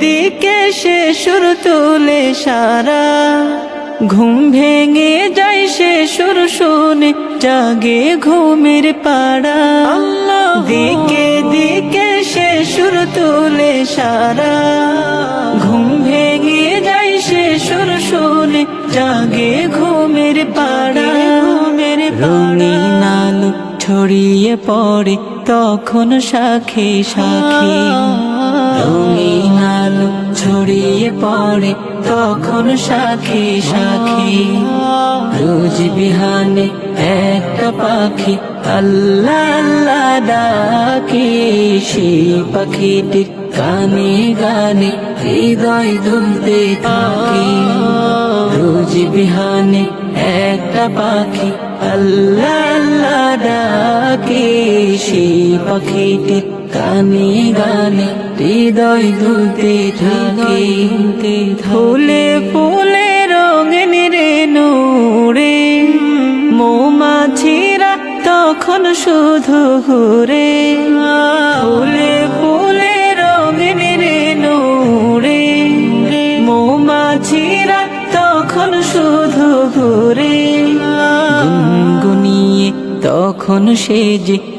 দিকে সে সুর তুলে সারা। ঘুম ভেঙে যায় সে সুর শুনে জাগে ঘুমের পাড়া। দিকে দিকে সে সুর তুলে সারা। ঘুম ভেঙে যায় সে সুর শুনে জাগে ঘুমের পাড়া। ঘুমের রঙিন আলো ছড়িয়ে পড়ে তখন সাখে সাখে রঙিন আলো ছড়িয়ে পড়ে, তখন সাখে সাখে রোজ বিহানে একটা পাখি, আল্লাহ আল্লাহ ডাকে। সেই পাখিটির কানে, গানে হৃদয় দুলতে থাকে। রোজ বিহানে একটা পাখি, আল্লাহ আল্লাহ ডাকে। সেই পাখিটির কানে গানে, হৃদয় দুলতে থাকে ফুলে ফুলে রঙিন রে নূরে মৌমাছিরা তখন শুধু ঘুরে। ফুলে ফুলে রঙিন রে নূরে মৌমাছিরা তখন শুধু ঘুরে। গুনগুনিয়ে তখন সে যে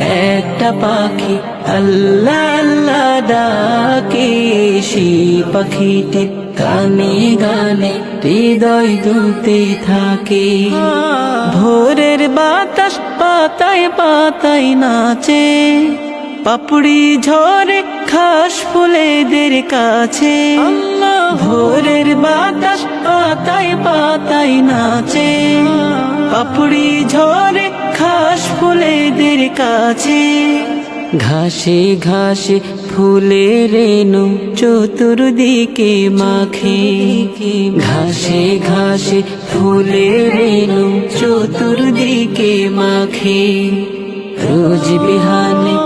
একটা পাখি, আল্লাহ আল্লাহ ডাকে, সেই পাখিটির কানে গানে, হৃদয় দুলতে থাকে। ভোরের বাতাস পাতায় পাতায় নাচে, পাপড়ি ঝরে খাস ফুলেদের কাছে। ভোরের বাতাস, পাতায় পাতায় নাচে। পাপড়ি ঝরে খাস ফুলেদের কাছে। ঘাসে ঘাসে ফুলে রেণু চতুর্দিকে মাখে। ঘাসে ঘাসে ফুলে রেণু চতুর্দিকে মাখে। রোজ বিহানে